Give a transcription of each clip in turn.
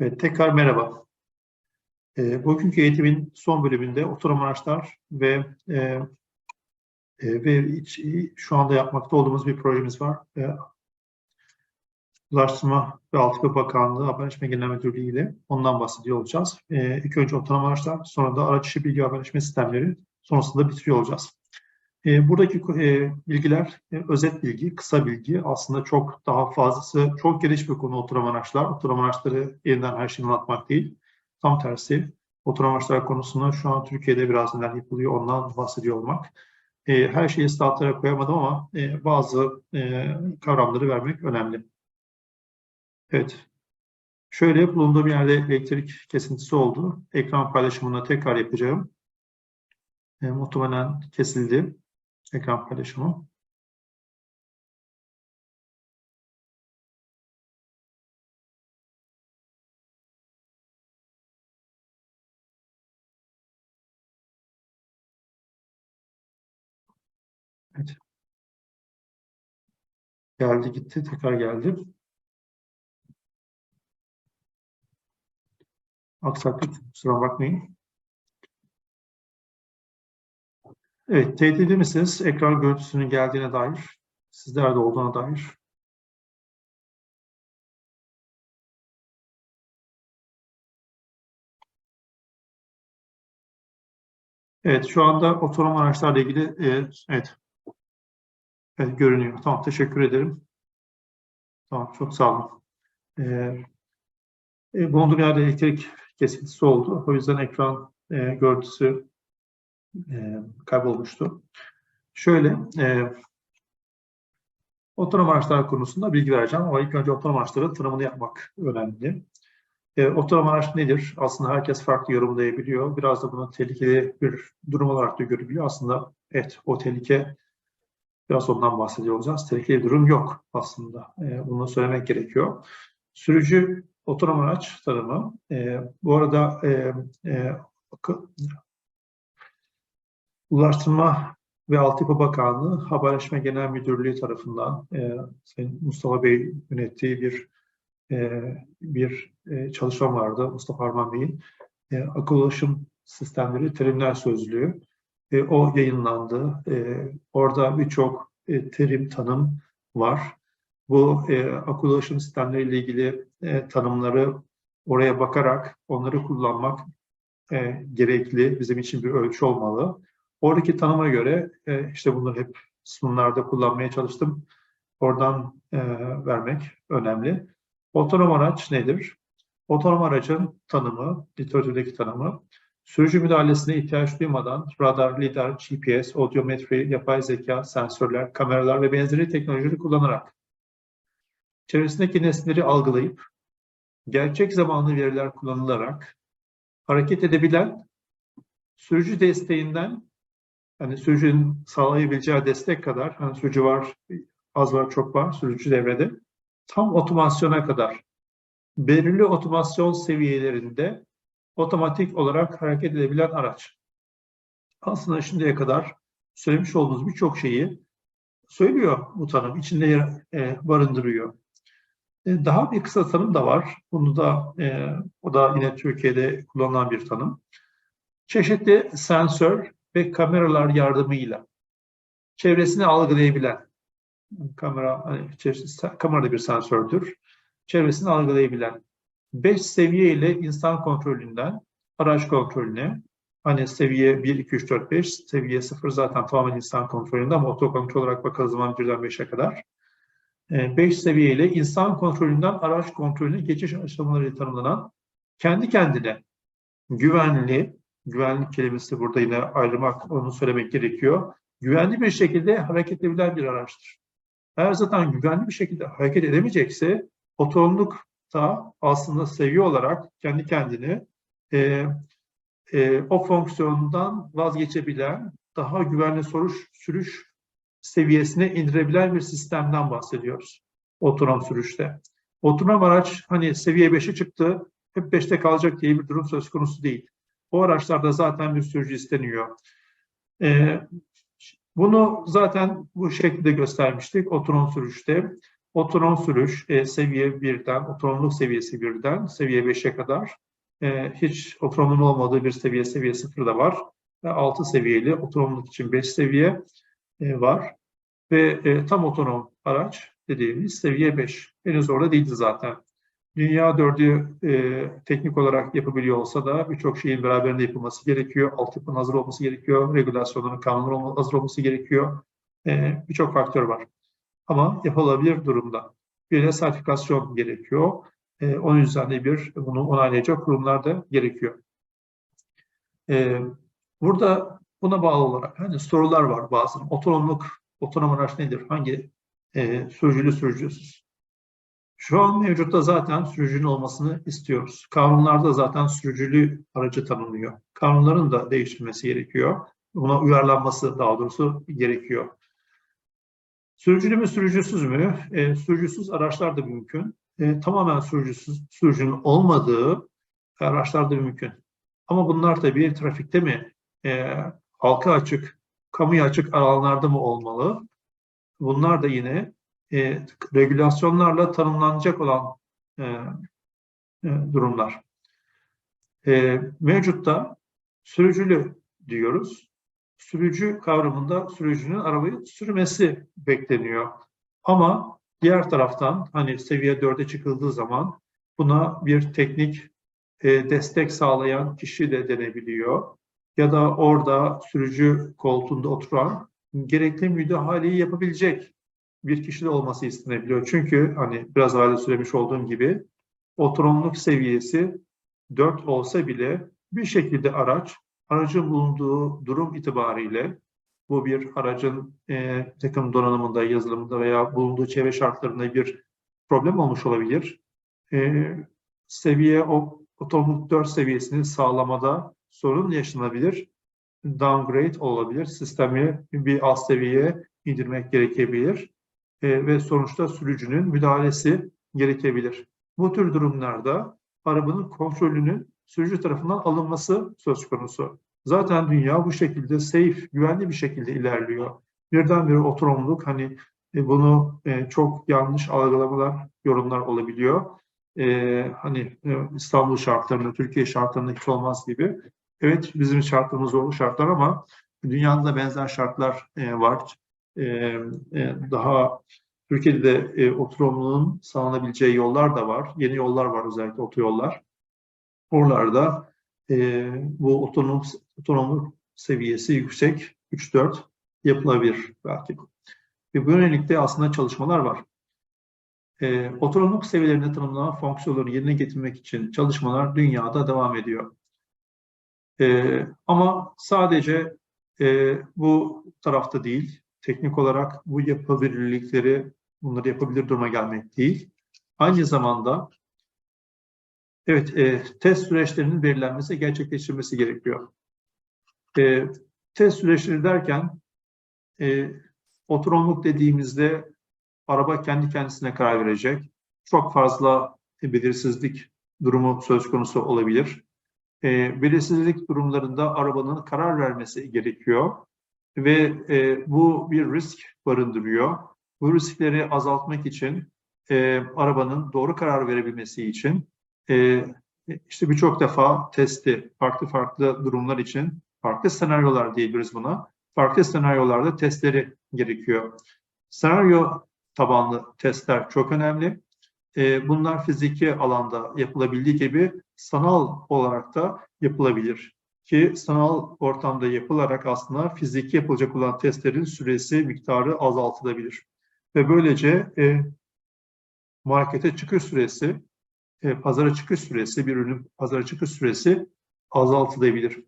Evet, tekrar merhaba. E, bugünkü eğitimin son bölümünde otonom araçlar ve e, e, ve iç- şu anda yapmakta olduğumuz bir projemiz var. E, Ulaştırma ve Altyapı Bakanlığı Haberleşme Genel Müdürlüğü ile ondan bahsediyor olacağız. E, ilk önce otonom araçlar, sonra da araç içi bilgi haberleşme sistemleri, sonrasında bitiriyor olacağız. E, buradaki e, bilgiler e, özet bilgi, kısa bilgi. Aslında çok daha fazlası, çok geniş bir konu otonom araçlar. Otonom araçları yeniden her şeyi anlatmak değil. Tam tersi, otonom araçlar konusunda şu an Türkiye'de biraz neler yapılıyor, ondan bahsediyor olmak. E, her şeyi statlara koyamadım ama e, bazı e, kavramları vermek önemli. Evet. Şöyle bulunduğum yerde elektrik kesintisi oldu. Ekran paylaşımını tekrar yapacağım. E, muhtemelen kesildi ekran paylaşımı. Evet. Geldi gitti, tekrar geldi. Aksaklık, kusura bakmayın. Evet, edebilir misiniz? Ekran görüntüsünün geldiğine dair, sizlerde olduğuna dair. Evet, şu anda otonom araçlarla ilgili, e, evet, evet görünüyor. Tamam, teşekkür ederim. Tamam, çok sağ olun. E, e, bulunduğum yerde elektrik kesintisi oldu. O yüzden ekran e, görüntüsü e, kaybolmuştu. Şöyle, e, otonom araçlar konusunda bilgi vereceğim ama ilk önce otonom araçların tanımını yapmak önemli. E, otonom araç nedir? Aslında herkes farklı yorumlayabiliyor. Biraz da bunun tehlikeli bir durum olarak da görülüyor. Aslında evet, o tehlike, biraz ondan bahsediyor olacağız. Tehlikeli durum yok aslında. E, bunu söylemek gerekiyor. Sürücü otonom araç tanımı. E, bu arada e, e, Ulaştırma ve Altyapı Bakanlığı Haberleşme Genel Müdürlüğü tarafından e, Sayın Mustafa Bey yönettiği bir e, bir e, çalışma vardı Mustafa Arman Bey'in. E, akıl ulaşım sistemleri terimler sözlüğü. E, o yayınlandı. E, orada birçok e, terim, tanım var. Bu e, akıl ulaşım sistemleriyle ilgili e, tanımları oraya bakarak onları kullanmak e, gerekli. Bizim için bir ölçü olmalı. Oradaki tanıma göre e, işte bunları hep sunumlarda kullanmaya çalıştım. Oradan e, vermek önemli. Otonom araç nedir? Otonom aracın tanımı, literatürdeki tanımı, sürücü müdahalesine ihtiyaç duymadan radar, lidar, GPS, audiometri, yapay zeka, sensörler, kameralar ve benzeri teknolojileri kullanarak çevresindeki nesneleri algılayıp gerçek zamanlı veriler kullanılarak hareket edebilen sürücü desteğinden hani sürücünün sağlayabileceği destek kadar hani sürücü var, az var, çok var sürücü devrede tam otomasyona kadar belirli otomasyon seviyelerinde otomatik olarak hareket edebilen araç. Aslında şimdiye kadar söylemiş olduğumuz birçok şeyi söylüyor bu tanım, içinde yer- e, barındırıyor. E, daha bir kısa tanım da var. Bunu da e, o da yine Türkiye'de kullanılan bir tanım. Çeşitli sensör ve kameralar yardımıyla çevresini algılayabilen kamera hani içerisi- kamera bir sensördür. Çevresini algılayabilen 5 seviye ile insan kontrolünden araç kontrolüne hani seviye 1, 2, 3, 4, 5, seviye 0 zaten tamamen insan kontrolünde ama otokontrol olarak bakalım zaman 1'den 5'e kadar. 5 seviye ile insan kontrolünden araç kontrolüne geçiş aşamaları tanımlanan kendi kendine güvenli, güvenlik kelimesi burada yine ayrımak, onu söylemek gerekiyor. Güvenli bir şekilde hareket edebilen bir araçtır. Eğer zaten güvenli bir şekilde hareket edemeyecekse otonomluk da aslında seviye olarak kendi kendini e, e, o fonksiyondan vazgeçebilen, daha güvenli soruş, sürüş seviyesine indirebilen bir sistemden bahsediyoruz otonom sürüşte. Otonom araç hani seviye 5'e çıktı, hep 5'te kalacak diye bir durum söz konusu değil. O araçlarda zaten bir sürücü isteniyor. Ee, bunu zaten bu şekilde göstermiştik otonom sürüşte. Otonom sürüş e, seviye 1'den, otonomluk seviyesi 1'den seviye 5'e kadar e, hiç otonomun olmadığı bir seviye, seviye 0 da var. Ve 6 seviyeli otonomluk için 5 seviye e, var. Ve e, tam otonom araç dediğimiz seviye 5. Henüz orada değildi zaten. Dünya dördü e, teknik olarak yapabiliyor olsa da birçok şeyin beraberinde yapılması gerekiyor. Altyapının hazır olması gerekiyor. Regülasyonların, kanunların hazır olması gerekiyor. E, birçok faktör var. Ama yapılabilir durumda. Bir de sertifikasyon gerekiyor. E, onun yüzden de bir bunu onaylayacak kurumlar da gerekiyor. E, burada buna bağlı olarak hani sorular var bazı. Otonomluk, otonom araç nedir? Hangi e, sürücülü sürücüsüz? Şu an mevcutta zaten sürücünün olmasını istiyoruz. Kanunlarda zaten sürücülü aracı tanımlıyor. Kanunların da değiştirilmesi gerekiyor. Buna uyarlanması daha doğrusu gerekiyor. Sürücülü mü, sürücüsüz mü? E, sürücüsüz araçlar da mümkün. E, tamamen sürücüsüz, sürücünün olmadığı araçlar da mümkün. Ama bunlar tabii trafikte mi, e, halka açık, kamuya açık alanlarda mı olmalı? Bunlar da yine e, regülasyonlarla tanımlanacak olan e, e, durumlar. E, mevcutta sürücülü diyoruz. Sürücü kavramında sürücünün arabayı sürmesi bekleniyor. Ama diğer taraftan hani seviye 4'e çıkıldığı zaman buna bir teknik e, destek sağlayan kişi de denebiliyor. Ya da orada sürücü koltuğunda oturan gerekli müdahaleyi yapabilecek bir kişi de olması istenebiliyor. Çünkü hani biraz evvel söylemiş olduğum gibi otonomluk seviyesi 4 olsa bile bir şekilde araç, aracın bulunduğu durum itibariyle bu bir aracın e, takım donanımında, yazılımında veya bulunduğu çevre şartlarında bir problem olmuş olabilir. E, seviye o otonomluk 4 seviyesini sağlamada sorun yaşanabilir. Downgrade olabilir. Sistemi bir alt seviyeye indirmek gerekebilir e, ve sonuçta sürücünün müdahalesi gerekebilir. Bu tür durumlarda arabanın kontrolünün sürücü tarafından alınması söz konusu. Zaten dünya bu şekilde safe, güvenli bir şekilde ilerliyor. Birdenbire otonomluk hani e, bunu e, çok yanlış algılamalar, yorumlar olabiliyor. Hani İstanbul şartlarında, Türkiye şartlarında hiç olmaz gibi. Evet bizim şartlarımız zorlu şartlar ama dünyada da benzer şartlar var. E, daha Türkiye'de de e, otonomluğun sağlanabileceği yollar da var. Yeni yollar var özellikle otoyollar. Oralarda e, bu otonom, otonomluk seviyesi yüksek 3-4 yapılabilir belki. Ve bu yönelikte aslında çalışmalar var. E, otonomluk seviyelerinde tanımlanan fonksiyonları yerine getirmek için çalışmalar dünyada devam ediyor. E, ama sadece e, bu tarafta değil, teknik olarak bu yapabilirlikleri, bunları yapabilir duruma gelmek değil. Aynı zamanda evet e, test süreçlerinin belirlenmesi, gerçekleştirilmesi gerekiyor. E, test süreçleri derken e, otonomluk dediğimizde araba kendi kendisine karar verecek. Çok fazla belirsizlik durumu söz konusu olabilir. E, belirsizlik durumlarında arabanın karar vermesi gerekiyor ve e, bu bir risk barındırıyor. Bu riskleri azaltmak için e, arabanın doğru karar verebilmesi için e, işte birçok defa testi farklı farklı durumlar için farklı senaryolar diyebiliriz buna. Farklı senaryolarda testleri gerekiyor. Senaryo tabanlı testler çok önemli. E, bunlar fiziki alanda yapılabildiği gibi sanal olarak da yapılabilir ki sanal ortamda yapılarak aslında fiziki yapılacak olan testlerin süresi, miktarı azaltılabilir. Ve böylece e, markete çıkış süresi, e, pazara çıkış süresi, bir ürünün pazara çıkış süresi azaltılabilir.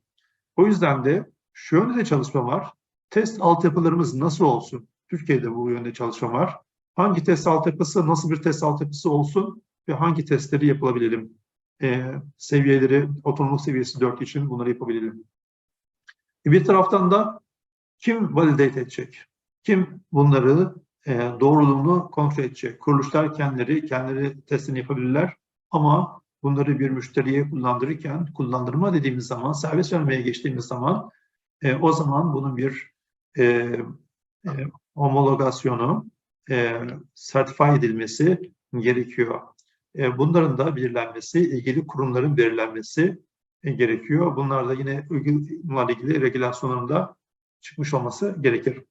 O yüzden de şu yönde de çalışma var. Test altyapılarımız nasıl olsun? Türkiye'de bu yönde çalışma var. Hangi test altyapısı, nasıl bir test altyapısı olsun ve hangi testleri yapılabilelim? E, seviyeleri, otonomluk seviyesi 4 için bunları yapabilelim. E, bir taraftan da kim validate edecek? Kim bunları e, doğruluğunu kontrol edecek? Kuruluşlar kendileri, kendileri testini yapabilirler ama bunları bir müşteriye kullandırırken, kullandırma dediğimiz zaman, servis vermeye geçtiğimiz zaman e, o zaman bunun bir e, e, homologasyonu, e, sertify edilmesi gerekiyor. E, bunların da belirlenmesi, ilgili kurumların belirlenmesi e, gerekiyor. Bunlar da yine bunlarla ilgili regülasyonların da çıkmış olması gerekir.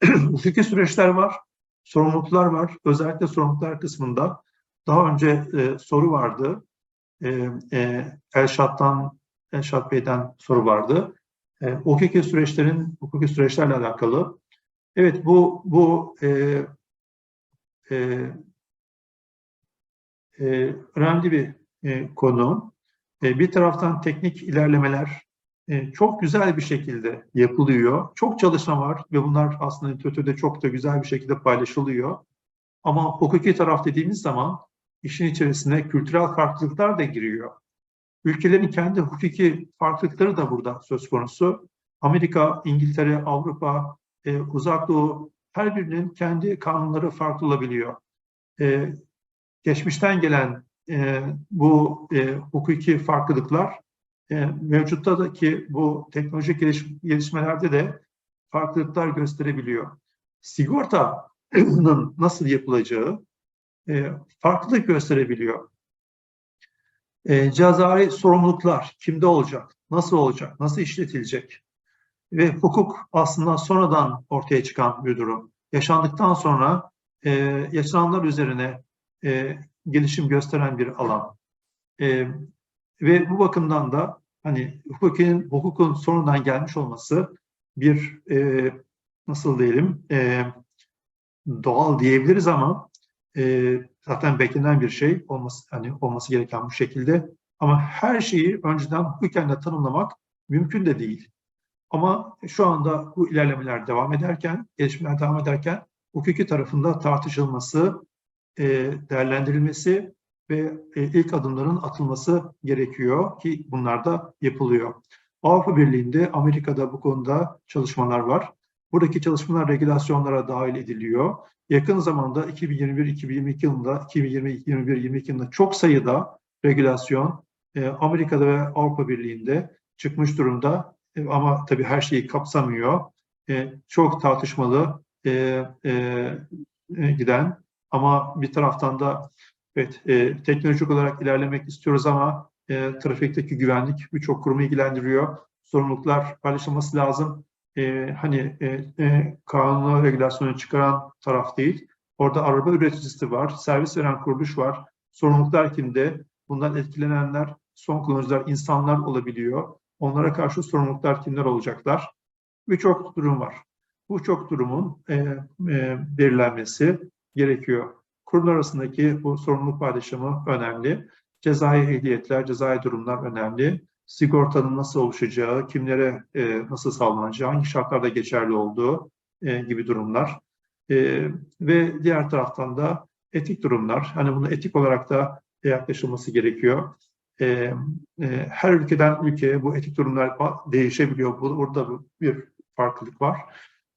Hukuki süreçler var, sorumluluklar var. Özellikle sorumluluklar kısmında daha önce e, soru vardı. E, e, Elşat'tan, Elşat Bey'den soru vardı. E, hukuki süreçlerin, hukuki süreçlerle alakalı. Evet bu bu e, e, e, önemli bir e, konu. E, bir taraftan teknik ilerlemeler e, çok güzel bir şekilde yapılıyor. Çok çalışma var ve bunlar aslında literatürde çok da güzel bir şekilde paylaşılıyor. Ama hukuki taraf dediğimiz zaman işin içerisine kültürel farklılıklar da giriyor. Ülkelerin kendi hukuki farklılıkları da burada söz konusu. Amerika, İngiltere, Avrupa, e, Uzak Doğu her birinin kendi kanunları farklı olabiliyor. E, geçmişten gelen e, bu e, hukuki farklılıklar e, mevcutta da ki bu teknolojik geliş, gelişmelerde de farklılıklar gösterebiliyor. Sigortanın nasıl yapılacağı e, farklılık gösterebiliyor. E, cezai sorumluluklar kimde olacak, nasıl olacak, nasıl işletilecek? Ve hukuk aslında sonradan ortaya çıkan bir durum. Yaşandıktan sonra e, yaşananlar üzerine e, gelişim gösteren bir alan. E, ve bu bakımdan da hani hukukun, hukukun sonradan gelmiş olması bir e, nasıl diyelim e, doğal diyebiliriz ama e, zaten beklenen bir şey olması hani olması gereken bu şekilde ama her şeyi önceden hukuken de tanımlamak mümkün de değil. Ama şu anda bu ilerlemeler devam ederken, gelişmeler devam ederken hukuki tarafında tartışılması, e, değerlendirilmesi ve e, ilk adımların atılması gerekiyor ki bunlar da yapılıyor. Avrupa Birliği'nde, Amerika'da bu konuda çalışmalar var. Buradaki çalışmalar regülasyonlara dahil ediliyor. Yakın zamanda 2021-2022 yılında, 2020-2021-2022 yılında çok sayıda regülasyon e, Amerika'da ve Avrupa Birliği'nde çıkmış durumda. Ama tabii her şeyi kapsamıyor. Çok tartışmalı giden ama bir taraftan da evet e, teknolojik olarak ilerlemek istiyoruz ama e, trafikteki güvenlik birçok kurumu ilgilendiriyor. Sorumluluklar paylaşılması lazım. E, hani e, e, kanunu regülasyonu çıkaran taraf değil. Orada araba üreticisi var, servis veren kuruluş var. Sorumluluklar kimde? Bundan etkilenenler, son kullanıcılar, insanlar olabiliyor. Onlara karşı sorumluluklar kimler olacaklar? Birçok durum var. Bu çok durumun e, e, belirlenmesi gerekiyor. Kurumlar arasındaki bu sorumluluk paylaşımı önemli. Cezai ehliyetler, cezai durumlar önemli. Sigortanın nasıl oluşacağı, kimlere e, nasıl sağlanacağı, hangi şartlarda geçerli olduğu e, gibi durumlar. E, ve diğer taraftan da etik durumlar. Hani bunu etik olarak da yaklaşılması gerekiyor. E, e, her ülkeden ülkeye bu etik durumlar değişebiliyor. Burada bir farklılık var.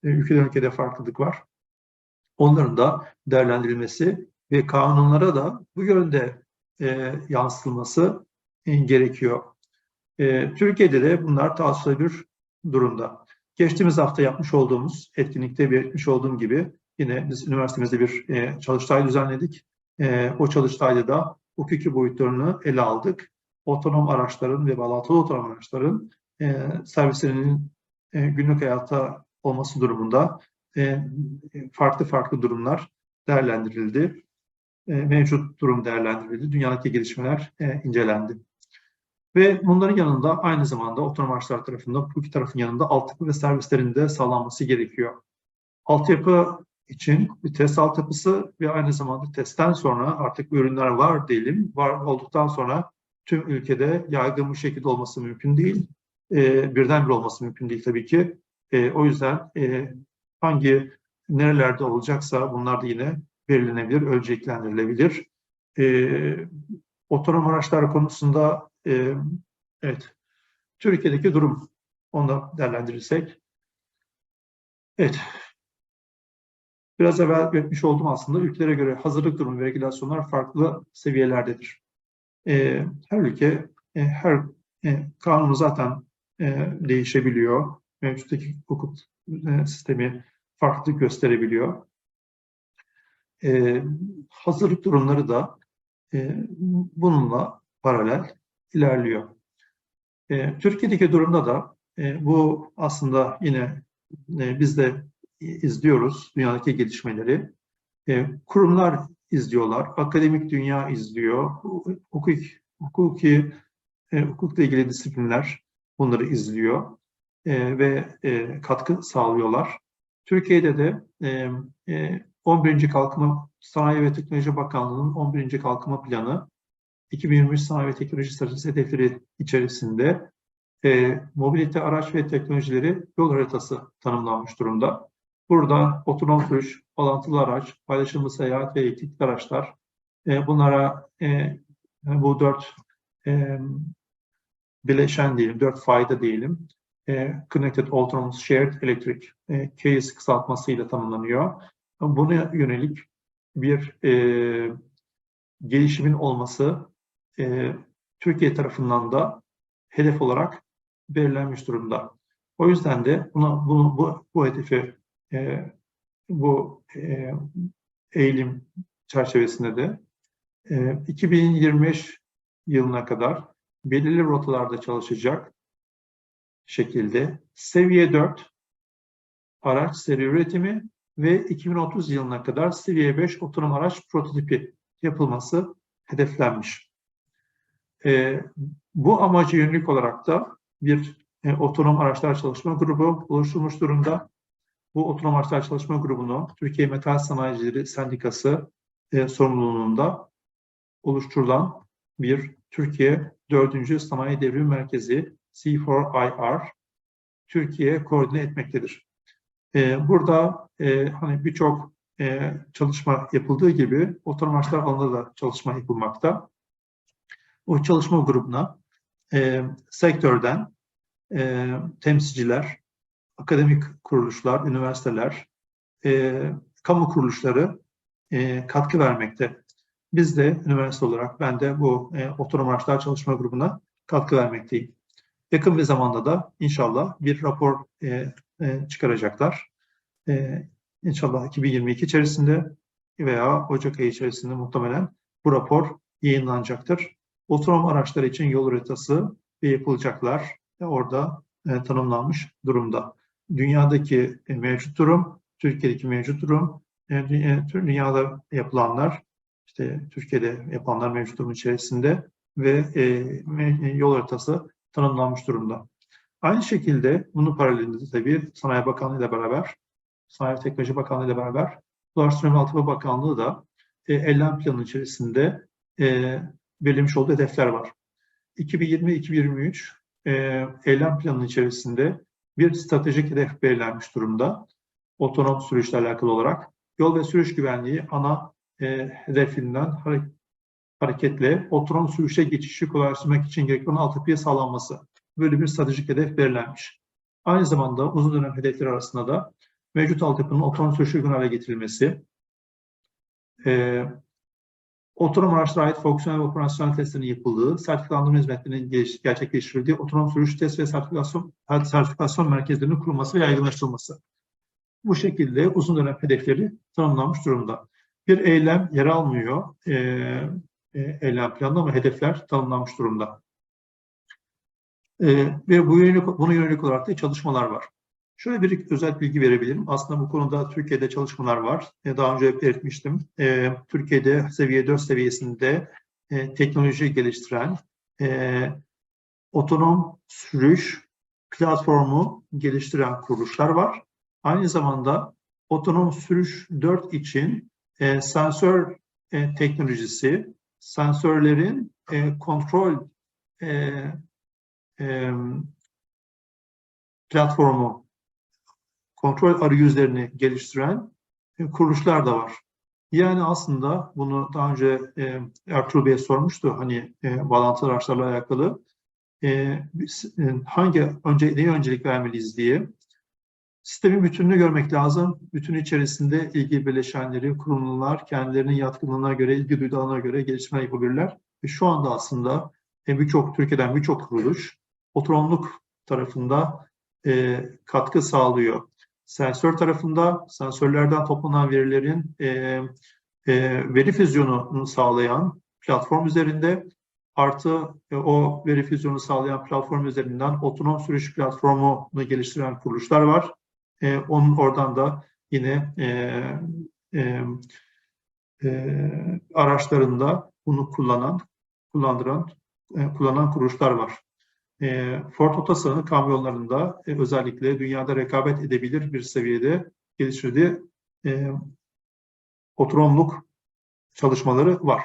E, ülkeden ülkede farklılık var. Onların da değerlendirilmesi ve kanunlara da bu yönde e, yansıtılması e, gerekiyor. E, Türkiye'de de bunlar bir durumda. Geçtiğimiz hafta yapmış olduğumuz etkinlikte belirtmiş olduğum gibi yine biz üniversitemizde bir e, çalıştay düzenledik. E, o çalıştayda da hukuki boyutlarını ele aldık. Otonom araçların ve bağlantılı otonom araçların e, servislerinin e, günlük hayatta olması durumunda farklı farklı durumlar değerlendirildi. E, mevcut durum değerlendirildi. Dünyadaki gelişmeler e, incelendi. Ve bunların yanında aynı zamanda otonom araçlar tarafında, bu iki tarafın yanında altyapı ve servislerin de sağlanması gerekiyor. Altyapı için bir test altyapısı ve aynı zamanda testten sonra artık ürünler var diyelim. Var olduktan sonra tüm ülkede yaygın bir şekilde olması mümkün değil. E, birdenbire olması mümkün değil tabii ki. E, o yüzden e, hangi nerelerde olacaksa bunlar da yine belirlenebilir, ölçeklendirilebilir. E, otonom araçlar konusunda e, evet Türkiye'deki durum onu da değerlendirirsek. Evet. Biraz evvel belirtmiş oldum aslında ülkelere göre hazırlık durumu ve regülasyonlar farklı seviyelerdedir. E, her ülke, e, her e, kanunu zaten e, değişebiliyor. Mevcuttaki hukuk e, sistemi farklılık gösterebiliyor. e, hazırlık durumları da e, bununla paralel ilerliyor. E, Türkiye'deki durumda da e, bu aslında yine e, biz de izliyoruz dünyadaki gelişmeleri. E, kurumlar izliyorlar, akademik dünya izliyor, hukuk, hukuki, e, hukukla ilgili disiplinler bunları izliyor e, ve e, katkı sağlıyorlar. Türkiye'de de e, e, 11. Kalkınma Sanayi ve Teknoloji Bakanlığı'nın 11. Kalkınma Planı 2023 Sanayi ve Teknoloji Stratejisi hedefleri içerisinde mobilite araç ve teknolojileri yol haritası tanımlanmış durumda. Burada otonom sürüş, bağlantılı araç, paylaşımlı seyahat ve elektrikli araçlar, bunlara bu dört bileşen diyelim, dört fayda diyelim, e, Connected Autonomous Shared Electric, e, CASE kısaltmasıyla tanımlanıyor. Buna yönelik bir e, gelişimin olması e, Türkiye tarafından da hedef olarak belirlenmiş durumda. O yüzden de buna, bunu, bu, bu hedefi, e, bu e, eğilim çerçevesinde de e, 2025 yılına kadar belirli rotalarda çalışacak şekilde seviye 4 araç seri üretimi ve 2030 yılına kadar seviye 5 otonom araç prototipi yapılması hedeflenmiş. E, bu amacı yönelik olarak da bir e, otonom araçlar çalışma grubu oluşturmuş durumda. Bu otonom araçlar çalışma grubunu Türkiye Metal Sanayicileri Sendikası e, sorumluluğunda oluşturulan bir Türkiye 4. Sanayi Devrim Merkezi C4IR Türkiye koordine etmektedir. E, burada e, hani birçok e, çalışma yapıldığı gibi otonom araçlar alanında da çalışma yapılmakta. O çalışma grubuna sektörden temsilciler, akademik kuruluşlar, üniversiteler, kamu kuruluşları katkı vermekte. Biz de üniversite olarak ben de bu e, otonom araçlar çalışma grubuna katkı vermekteyim. Yakın bir zamanda da inşallah bir rapor e, e, çıkaracaklar. E, inşallah 2022 içerisinde veya Ocak ayı içerisinde muhtemelen bu rapor yayınlanacaktır. Otonom araçlar için yol haritası yapılacaklar ve orada e, tanımlanmış durumda. Dünyadaki e, mevcut durum, Türkiye'deki mevcut durum, e, e dünyada yapılanlar, işte Türkiye'de yapılanlar mevcut durum içerisinde ve e, e, yol haritası tanımlanmış durumda. Aynı şekilde bunun paralelinde tabii Sanayi Bakanlığı ile beraber, Sanayi Teknoloji Bakanlığı ile beraber Ulaştırma Altyapı Bakanlığı da e, eylem planı içerisinde e, belirlemiş olduğu hedefler var. 2020-2023 e, eylem planının içerisinde bir stratejik hedef belirlenmiş durumda. Otonom sürüşle alakalı olarak yol ve sürüş güvenliği ana e, hedefinden hareketle otonom sürüşe geçişi kolaylaştırmak için gerekli olan altyapıya sağlanması. Böyle bir stratejik hedef belirlenmiş. Aynı zamanda uzun dönem hedefler arasında da mevcut altyapının otonom sürüşe uygun hale getirilmesi, e, otonom araçlara ait fonksiyonel ve operasyonel testlerin yapıldığı, sertifikalandırma hizmetlerinin gerçekleştirildiği otonom sürüş test ve sertifikasyon, sertifikasyon merkezlerinin kurulması ve yaygınlaştırılması. Bu şekilde uzun dönem hedefleri tanımlanmış durumda. Bir eylem yer almıyor e, eylem planında ama hedefler tanımlanmış durumda. E, ve bu yönelik, buna yönelik olarak da çalışmalar var. Şöyle bir özel bilgi verebilirim. Aslında bu konuda Türkiye'de çalışmalar var. E, daha önce belirtmiştim. E, Türkiye'de seviye 4 seviyesinde e, teknoloji geliştiren e, otonom sürüş platformu geliştiren kuruluşlar var. Aynı zamanda otonom sürüş 4 için e, sensör e, teknolojisi, sensörlerin e, kontrol e, e, platformu kontrol arayüzlerini geliştiren e, kuruluşlar da var. Yani aslında bunu daha önce e, Ertuğrul Bey sormuştu hani e, bağlantılı araçlarla alakalı e, e, hangi önce neye öncelik vermeliyiz diye sistemin bütününü görmek lazım. Bütün içerisinde ilgi bileşenleri, kurumlar kendilerinin yatkınlığına göre, ilgi duyduğuna göre gelişme yapabilirler. Ve şu anda aslında e, birçok Türkiye'den birçok kuruluş otonomluk tarafında e, katkı sağlıyor. Sensör tarafında sensörlerden toplanan verilerin e, e, veri füzyonunu sağlayan platform üzerinde artı e, o veri füzyonunu sağlayan platform üzerinden otonom sürüş platformunu geliştiren kuruluşlar var. E, onun oradan da yine e, e, e, araçlarında bunu kullanan, kullandıran, e, kullanan kuruluşlar var. E, Ford Otosan'ın kamyonlarında e, özellikle dünyada rekabet edebilir bir seviyede geliştirdiği e, otonomluk çalışmaları var.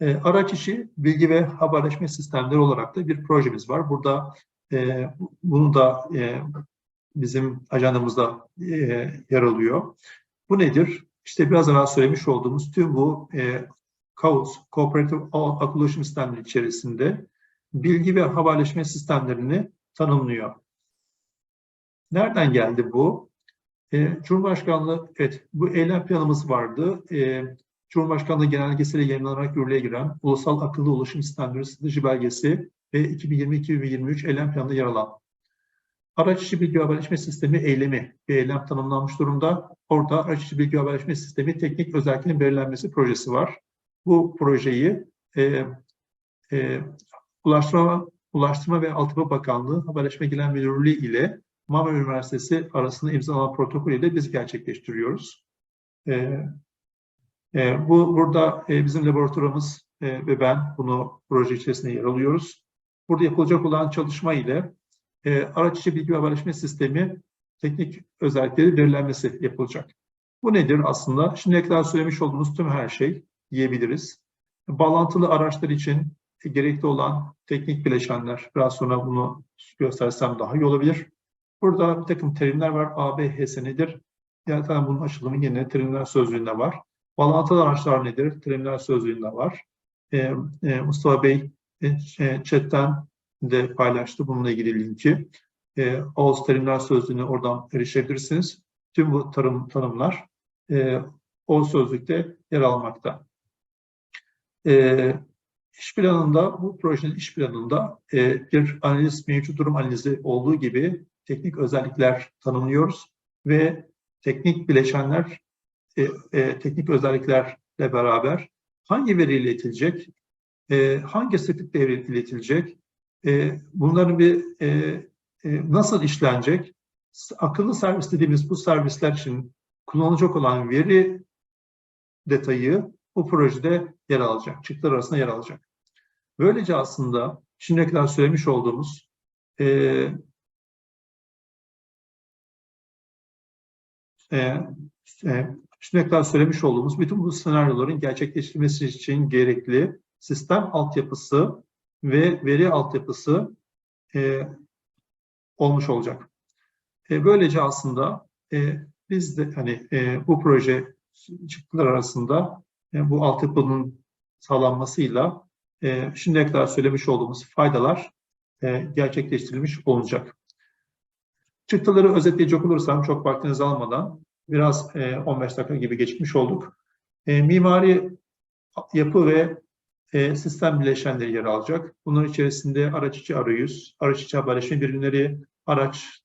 E, araç içi bilgi ve haberleşme sistemleri olarak da bir projemiz var. Burada e, bunu da e, bizim ajandamızda e, yer alıyor. Bu nedir? İşte biraz evvel söylemiş olduğumuz tüm bu e, CAUS, Cooperative Ulaşım Sistemleri içerisinde bilgi ve haberleşme sistemlerini tanımlıyor. Nereden geldi bu? E, Cumhurbaşkanlığı, evet bu eylem planımız vardı. E, Cumhurbaşkanlığı genelgesiyle yayınlanarak yürürlüğe giren Ulusal Akıllı Ulaşım Sistemleri Strateji Belgesi ve 2020-2023 eylem planında yer alan araç içi bilgi haberleşme sistemi eylemi bir eylem tanımlanmış durumda. Orada araç içi bilgi haberleşme sistemi teknik özelliklerin belirlenmesi projesi var. Bu projeyi e, e, Ulaştırma, Ulaştırma ve Altyapı Bakanlığı Haberleşme Genel Müdürlüğü ile Marmara Üniversitesi arasında imzalanan protokol ile biz gerçekleştiriyoruz. E, e, bu burada e, bizim laboratuvarımız e, ve ben bunu proje içerisinde yer alıyoruz. Burada yapılacak olan çalışma ile e, araç içi bilgi haberleşme sistemi teknik özellikleri belirlenmesi yapılacak. Bu nedir aslında? Şimdiye kadar söylemiş olduğumuz tüm her şey diyebiliriz. Bağlantılı araçlar için gerekli olan teknik bileşenler, biraz sonra bunu göstersem daha iyi olabilir. Burada bir takım terimler var. ABHS nedir? Zaten bunun açılımı yine terimler sözlüğünde var. Bağlantılı araçlar nedir? Terimler sözlüğünde var. Ee, e, Mustafa Bey e, chatten de paylaştı bununla ilgili linki. E, Oğuz Terimler Sözlüğü'ne oradan erişebilirsiniz. Tüm bu tarım, tanımlar e, o sözlükte yer almakta. E, iş planında, bu projenin iş planında e, bir analiz, mevcut durum analizi olduğu gibi teknik özellikler tanımlıyoruz ve teknik bileşenler, e, e, teknik özelliklerle beraber hangi veri iletilecek, e, hangi statik devre iletilecek, e, bunların bir e, e, nasıl işlenecek? Akıllı servis dediğimiz bu servisler için kullanılacak olan veri detayı bu projede yer alacak, çıktılar arasında yer alacak. Böylece aslında şimdiye kadar söylemiş olduğumuz e, e, e, şimdiye kadar söylemiş olduğumuz bütün bu senaryoların gerçekleştirilmesi için gerekli sistem altyapısı ve veri altyapısı e, olmuş olacak. E, böylece aslında e, biz de hani e, bu proje çıktılar arasında e, bu altyapının sağlanmasıyla e, şimdiye kadar söylemiş olduğumuz faydalar e, gerçekleştirilmiş olacak. Çıktıları özetleyecek olursam çok vaktinizi almadan biraz e, 15 dakika gibi geçmiş olduk. E, mimari yapı ve e, sistem bileşenleri yer alacak. Bunun içerisinde araç içi arayüz, araç içi haberleşme birimleri, araç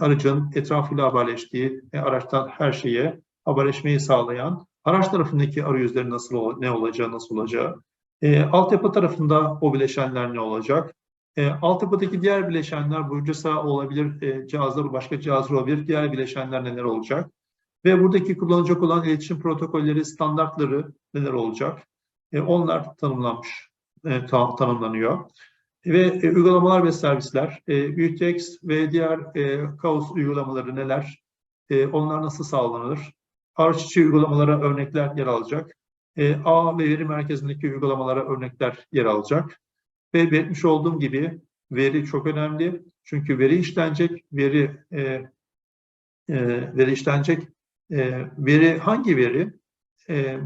aracın etrafıyla haberleştiği, e, araçtan her şeye haberleşmeyi sağlayan, araç tarafındaki arayüzlerin nasıl ne olacağı, nasıl olacağı, e, altyapı tarafında o bileşenler ne olacak, e, altyapıdaki diğer bileşenler bu sağ olabilir, e, cihazlar, başka cihazlar olabilir, diğer bileşenler neler olacak? Ve buradaki kullanılacak olan iletişim protokolleri, standartları neler olacak, e, onlar tanımlanmış, e, tanımlanıyor. Ve e, uygulamalar ve servisler, e, UTX ve diğer e, kaos uygulamaları neler, e, onlar nasıl sağlanır? Araç içi uygulamalara örnekler yer alacak. E, A ve veri merkezindeki uygulamalara örnekler yer alacak. Ve belirtmiş olduğum gibi veri çok önemli. Çünkü veri işlenecek, veri e, e, veri işlenecek. E, veri hangi veri? E,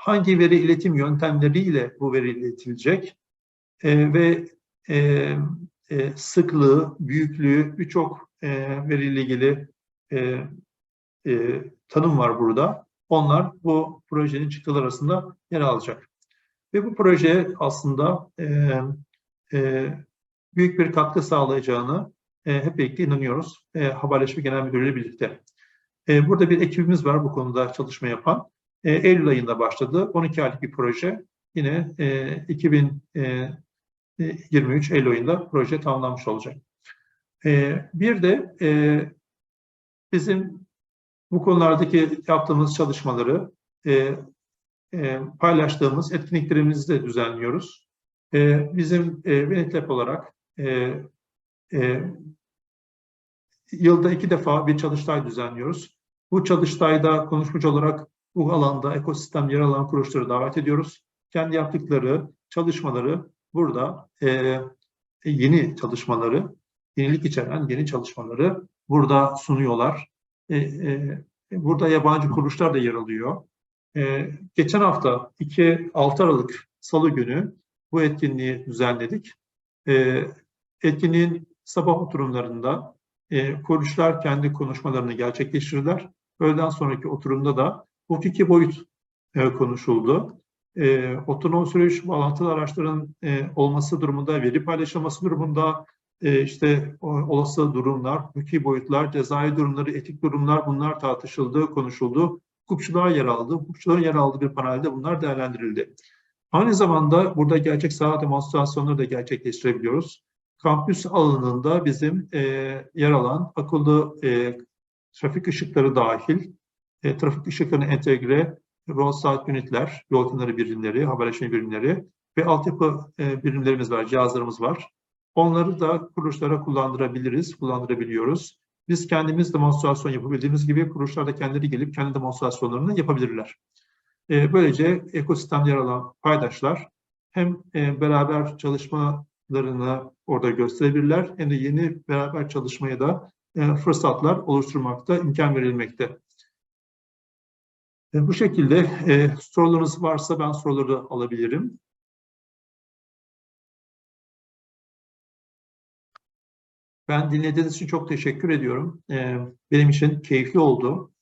hangi veri iletim yöntemleriyle bu veri iletilecek e, ve e, e, sıklığı, büyüklüğü birçok e, veriyle ilgili e, e, tanım var burada. Onlar bu projenin çıktıları arasında yer alacak. Ve bu proje aslında e, e, büyük bir katkı sağlayacağını e, hep birlikte inanıyoruz. E, Haberleşme Genel Müdürlüğü birlikte. E, burada bir ekibimiz var bu konuda çalışma yapan. E, Eylül ayında başladı. 12 aylık bir proje. Yine e, 2023 Eylül ayında proje tamamlanmış olacak. E, bir de e, bizim bu konulardaki yaptığımız çalışmaları e, e, paylaştığımız etkinliklerimizi de düzenliyoruz. E, bizim e, Venetlep olarak e, e, yılda iki defa bir çalıştay düzenliyoruz. Bu çalıştayda konuşmacı olarak bu alanda ekosistem yer alan kuruluşları davet ediyoruz. Kendi yaptıkları çalışmaları burada e, yeni çalışmaları, yenilik içeren yeni çalışmaları burada sunuyorlar. E, e, burada yabancı kuruluşlar da yer alıyor. E, geçen hafta 2-6 Aralık Salı günü bu etkinliği düzenledik. E, etkinliğin sabah oturumlarında e, kuruluşlar kendi konuşmalarını gerçekleştirirler. Öğleden sonraki oturumda da bu iki boyut e, konuşuldu. E, otonom süreç bağlantılı araçların e, olması durumunda, veri paylaşılması durumunda, e, işte o, olası durumlar, hukuki boyutlar, cezai durumları, etik durumlar bunlar tartışıldı, konuşuldu. Hukukçular yer aldı. Hukukçuların yer aldığı bir panelde bunlar değerlendirildi. Aynı zamanda burada gerçek saha demonstrasyonları da gerçekleştirebiliyoruz. Kampüs alanında bizim e, yer alan akıllı e, trafik ışıkları dahil, e, trafik ışıklarına entegre rol saat ünitler, yol kenarı birimleri, haberleşme birimleri ve altyapı e, birimlerimiz var, cihazlarımız var. Onları da kuruluşlara kullandırabiliriz, kullandırabiliyoruz. Biz kendimiz demonstrasyon yapabildiğimiz gibi kuruluşlar da kendileri gelip kendi demonstrasyonlarını yapabilirler. E, böylece ekosistemde yer alan paydaşlar hem e, beraber çalışmalarını orada gösterebilirler hem de yeni beraber çalışmaya da e, fırsatlar oluşturmakta imkan verilmekte. E, bu şekilde e, sorularınız varsa ben soruları alabilirim. Ben dinlediğiniz için çok teşekkür ediyorum. E, benim için keyifli oldu.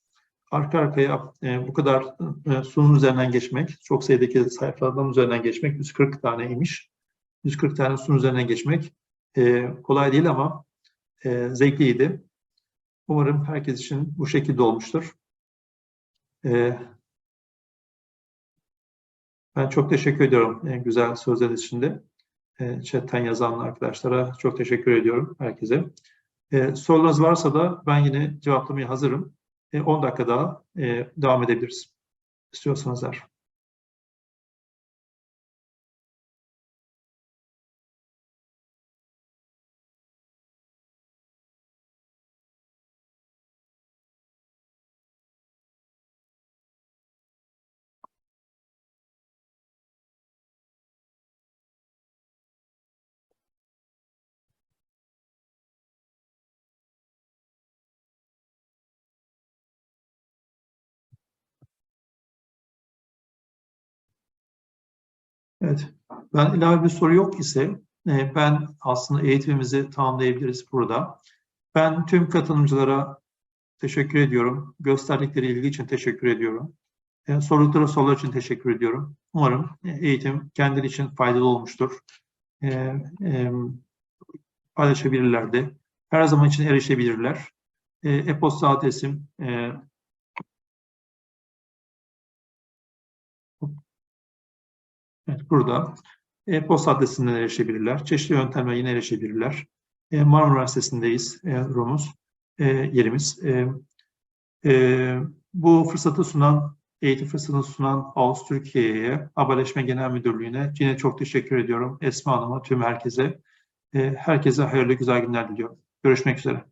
Arka arkaya e, bu kadar e, sunum üzerinden geçmek, çok sayıdaki sayfalardan üzerinden geçmek 140 taneymiş. 140 tane sunum üzerinden geçmek e, kolay değil ama e, zevkliydi. Umarım herkes için bu şekilde olmuştur. E, ben çok teşekkür ediyorum e, güzel sözler için de. E, chatten yazan arkadaşlara çok teşekkür ediyorum herkese. E, sorularınız varsa da ben yine cevaplamaya hazırım. E, 10 dakika daha e, devam edebiliriz. İstiyorsanız eğer. Evet, ben ilave bir soru yok ise e, ben aslında eğitimimizi tamamlayabiliriz burada. Ben tüm katılımcılara teşekkür ediyorum. Gösterdikleri ilgi için teşekkür ediyorum. E, sordukları sorular için teşekkür ediyorum. Umarım e, eğitim kendileri için faydalı olmuştur. Paylaşabilirler de. Her zaman için erişebilirler. E-posta adresim Evet, burada e-posta adresinden erişebilirler. Çeşitli yöntemle yine erişebilirler. E, Marmara Üniversitesi'ndeyiz e, Rumuz, e, yerimiz. E, e, bu fırsatı sunan, eğitim fırsatını sunan AUS Türkiye'ye, Haberleşme Genel Müdürlüğü'ne yine çok teşekkür ediyorum. Esma Hanım'a, tüm herkese. E, herkese hayırlı güzel günler diliyorum. Görüşmek üzere.